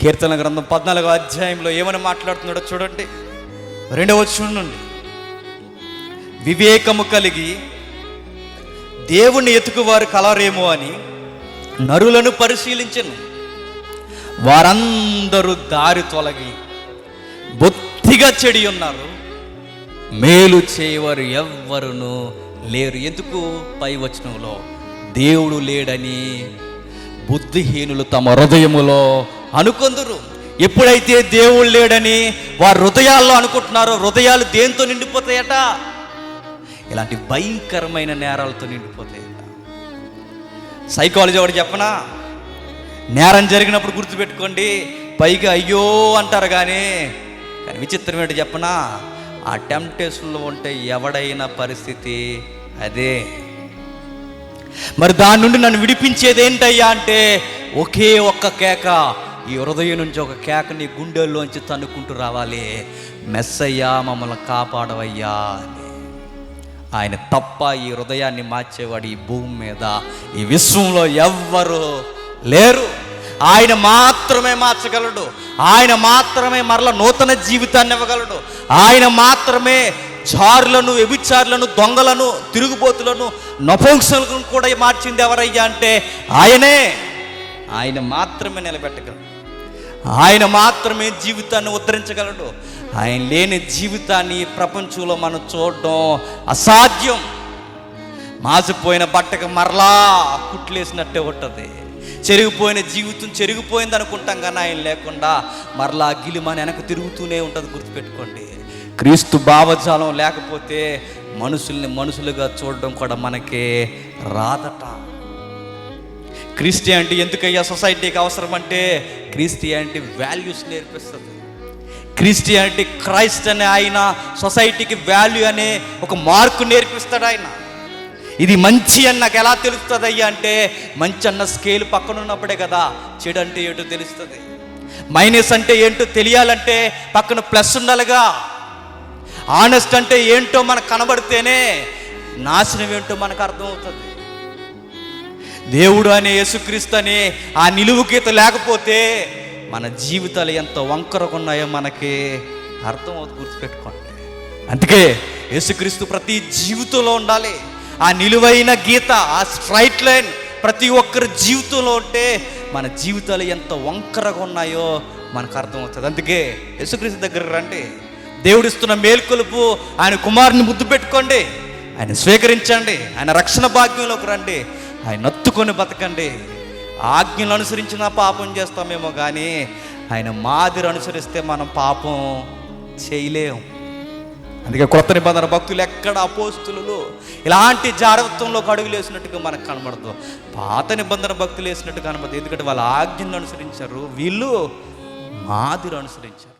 కీర్తన గ్రంథం పద్నాలుగో అధ్యాయంలో ఏమని మాట్లాడుతున్నాడో చూడండి. రెండవ చూడండి నుండి. వివేకము కలిగి దేవుణ్ణి ఎతుకువారు కలరేమో అని నరులను పరిశీలించను. వారందరూ దారి తొలగి బొత్తిగా చెడి ఉన్నారు. మేలు చేయవారు ఎవ్వరును లేరు. ఎందుకు? పై వచనంలో దేవుడు లేడని బుద్ధిహీనులు తమ హృదయములో అనుకొందురు. ఎప్పుడైతే దేవుడు లేడని వారు హృదయాల్లో అనుకుంటున్నారో హృదయాలు దేంతో నిండిపోతాయట? ఇలాంటి భయంకరమైన నేరాలతో నిండిపోతాయట. సైకాలజీ ఒకటి చెప్పనా? నేరం జరిగినప్పుడు గుర్తుపెట్టుకోండి. పైగా అయ్యో అంటారు కానీ కానీ విచిత్రం ఏంటి చెప్పనా? ఆ టెంప్టేషన్లో ఉంటే ఎవడైనా పరిస్థితి అదే. మరి దాని నుండి నన్ను విడిపించేది ఏంటయ్యా అంటే ఒకే ఒక్క కేక. ఈ హృదయం నుంచి ఒక కేక నీ గుండెల్లోంచి తన్నుకుంటూ రావాలి. మెస్సయ్యా మమ్మల్ని కాపాడవయ్యా అని. ఆయన తప్ప ఈ హృదయాన్ని మార్చేవాడు ఈ భూమి మీద ఈ విశ్వంలో ఎవ్వరు లేరు. ఆయన మాత్రమే మార్చగలడు. ఆయన మాత్రమే మరల నూతన జీవితాన్ని ఇవ్వగలడు. ఆయన మాత్రమే చారులను వ్యభిచారులను దొంగలను తిరుగుబోతులను నపుంసలను కూడా మార్చింది ఎవరయ్యా అంటే ఆయనే. ఆయన మాత్రమే నిలబెట్టగలడు. ఆయన మాత్రమే జీవితాన్ని ఉద్ధరించగలడు. ఆయన లేని జీవితాన్ని ప్రపంచంలో మనం చూడడం అసాధ్యం. మాసిపోయిన బట్టకు మరలా కుట్లేసినట్టే ఉంటుంది. చెరిగిపోయిన జీవితం చెరిగిపోయింది అనుకుంటాం కానీ ఆయన లేకుండా మరలా గిలిమని వెనక తిరుగుతూనే ఉంటుంది గుర్తుపెట్టుకోండి. క్రీస్తు భావజాలం లేకపోతే మనుషుల్ని మనుషులుగా చూడడం కూడా మనకి రాదట. క్రిస్టియానిటీ ఎందుకయ్యా సొసైటీకి అవసరం అంటే క్రిస్టియానిటీ వాల్యూస్ నేర్పిస్తుంది. క్రిస్టియానిటీ క్రైస్ట్ అనే ఆయన సొసైటీకి వాల్యూ అనే ఒక మార్కు నేర్పిస్తాడు ఆయన. ఇది మంచి అని నాకు ఎలా తెలుస్తుంది అయ్యా అంటే మంచి అన్న స్కేల్ పక్కన ఉన్నప్పుడే కదా చెడు అంటే ఏంటో తెలుస్తుంది. మైనస్ అంటే ఏంటో తెలియాలంటే పక్కన ప్లస్ ఉండాలిగా. ఆనెస్ట్ అంటే ఏంటో మనకు కనబడితేనే నాశనం ఏంటో మనకు అర్థమవుతుంది. దేవుడు అనే యేసుక్రీస్తు అనే ఆ నిలువు గీత లేకపోతే మన జీవితాలు ఎంత వంకరగా ఉన్నాయో మనకి అర్థమవుతుంది గుర్తుపెట్టుకోండి. అందుకే యేసుక్రీస్తు ప్రతి జీవితంలో ఉండాలి. ఆ నిలువైన గీత ఆ స్ట్రైట్ లైన్ ప్రతి ఒక్కరి జీవితంలో ఉంటే మన జీవితాలు ఎంత వంకరగా ఉన్నాయో మనకు అర్థమవుతుంది. అందుకే యేసుక్రీస్తు దగ్గర రండి. దేవుడిస్తున్న మేల్కొలుపు ఆయన కుమారుని ముద్దు పెట్టుకోండి. ఆయన స్వీకరించండి. ఆయన రక్షణ భాగ్యంలోకి రండి. ఆయన నత్తుకొని బతకండి. ఆజ్ఞలు అనుసరించిన పాపం చేస్తామేమో కానీ ఆయన మాదిరి అనుసరిస్తే మనం పాపం చేయలేం. అందుకే కొత్త నిబంధన భక్తులు ఎక్కడ అపోస్తులు? ఇలాంటి జాగ్రత్తంలో అడుగులు వేసినట్టుగా మనకు కనబడదు. పాత నిబంధన భక్తులు వేసినట్టు కనబడదు. ఎందుకంటే వాళ్ళ ఆజ్ఞను అనుసరించారు. వీళ్ళు మాదిరి అనుసరించారు.